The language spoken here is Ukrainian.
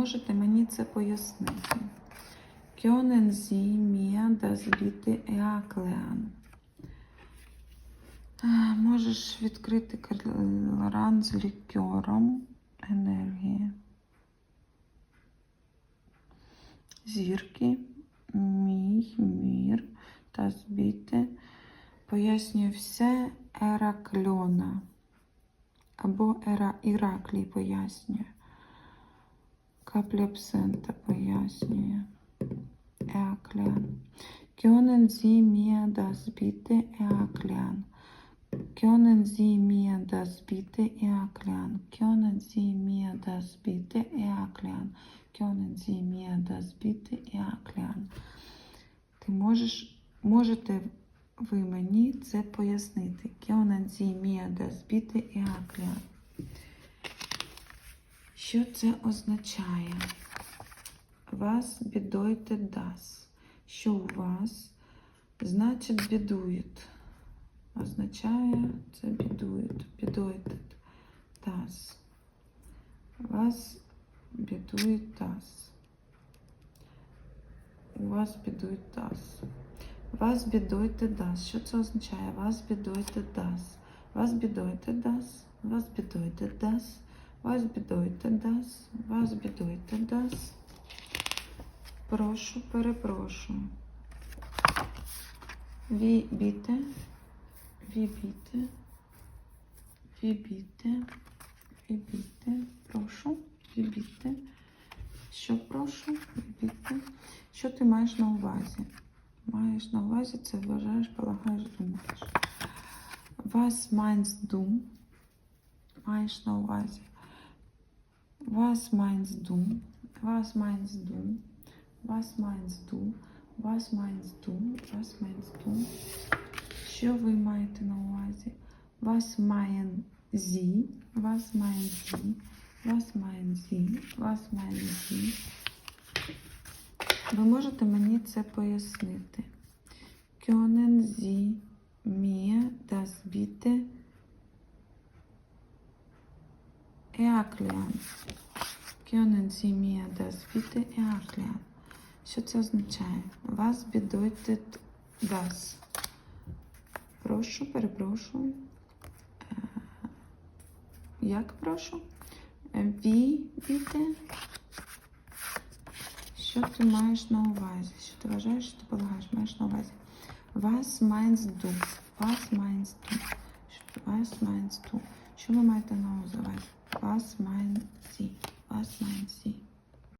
можете мені це пояснити? Sie mir das bitte erklären? Можеш відкрити кран з лікером енергії. Зірки, мій мір та збіти. Пояснює все Еракльона. Або Ера, Іраклій пояснює. Капля абсента пояснює. Sie mir das bitte erklären? Können Sie mir das bitte erklären? Können Sie mir das bitte erklären? Können Sie mir das bitte erklären? Ти можеш, можете ви мені це пояснити? Können Sie mir das bitte erklären? Що це означає? Was bedeutet das? Що у вас? Значить, бідують. Означає, це бідують. Bedeutet das. Was bedeutet das? У вас bedeutet das. Was bedeutet das? Що це означає? Was bedeutet das? Was bedeutet das? Was bedeutet das? Was bedeutet das? Was bedeutet das? Прошу, bitte? Wie bitte? Wie bitte? Прошу. Bitte? Що прошу? Wie? Що ти маєш на увазі? Маєш на увазі, це вважаєш, полагаєш, думаєш. Was meinst du? Маєш на увазі. Was meinst du? Was meinst du? Was meinst du? Was meinst du? Was meinst du? Що ви маєте на увазі? Was meinen Sie? Was meinen Sie? Was meinen Sie? Was meinen Sie? Ви можете мені це пояснити? Können Sie Können Sie mir das bitte erklären? Що це означає? Was bedeutet das? Прошу, перепрошую. Е, Як прошу? Е, Wie bitte? Що ти маєш на увазі? Що ти вважаєш, що ти полагаєш, маєш на увазі? Was meinst du? Was meinst du? Was meinst du? Що ви маєте на увазі? Was meinen Sie? Was meinen Sie?